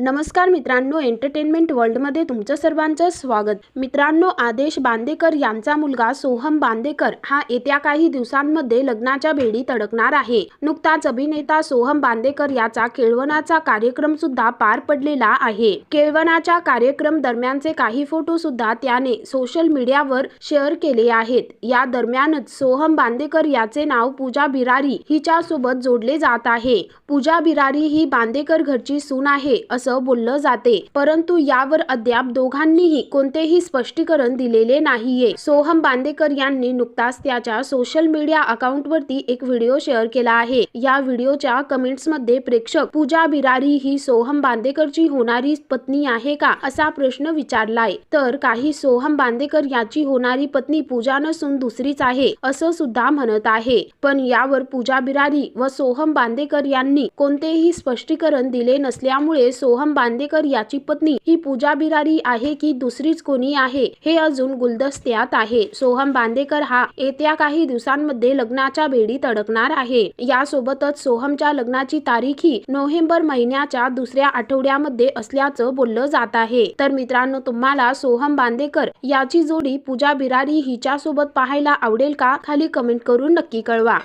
नमस्कार मित्रांनो एंटरटेनमेंट वर्ल्डमध्ये तुमचं सर्वांचं स्वागत. मित्रांनो आदेश बांदेकर यांचा मुलगा सोहम बांदेकर हा येत्या काही दिवसांमध्ये लग्नाच्या बेडीत अडकणार आहे. नुकताच अभिनेता सोहम बांदेकर याचा केळवणाचा कार्यक्रम सुद्धा पार पडलेला आहे. केळवणाच्या कार्यक्रम दरम्यानचे काही फोटो सुद्धा त्याने सोशल मीडियावर शेअर केले आहेत. या दरम्यानच सोहम बांदेकर याचे नाव पूजा बिरारी हिच्या सोबत जोडले जात आहे. पूजा बिरारी ही बांदेकर घरची सून आहे असं बोललं जाते. परंतु यावर अद्याप दोघांनीही कोणतेही स्पष्टीकरण दिलेले नाहीये. सोहम बांदेकर यांनी नुकताच त्याच्या सोशल मीडिया अकाउंटवरती एक व्हिडिओ शेअर केला आहे. या व्हिडिओच्या कमेंट्समध्ये प्रेक्षक पूजा बिरारी ही सोहम बांदेकरची होणारी पत्नी आहे का? असा प्रश्न विचारलाय. तर काही सोहम बांदेकर याची होणारी पत्नी पूजा नसून दुसरीच आहे असं सुद्धा म्हणत आहे. पण यावर पूजा बिरारी व सोहम बांदेकर यांनी कोणतेही स्पष्टीकरण दिले नसल्यामुळे सोहम सोहम बांदेकर याची पत्नी. ही पूजा बिरारी आहे की दुसरीच कोणी आहे हे अजून गुलदस्त्यात आहे. सोहम बांदेकर हा येत्या काही दिवसांमध्ये लग्नाच्या भेडीत अडकणार आहे. यासोबतच सोहमच्या लग्नाची तारीख ही नोव्हेंबर महिन्याच्या दुसऱ्या आठवड्यामध्ये असल्याचं बोललं जात आहे. तर मित्रांनो तुम्हाला सोहम बांदेकर याची जोडी पूजा बिरारी हिच्या सोबत पाहायला आवडेल का? खाली कमेंट करून नक्की कळवा.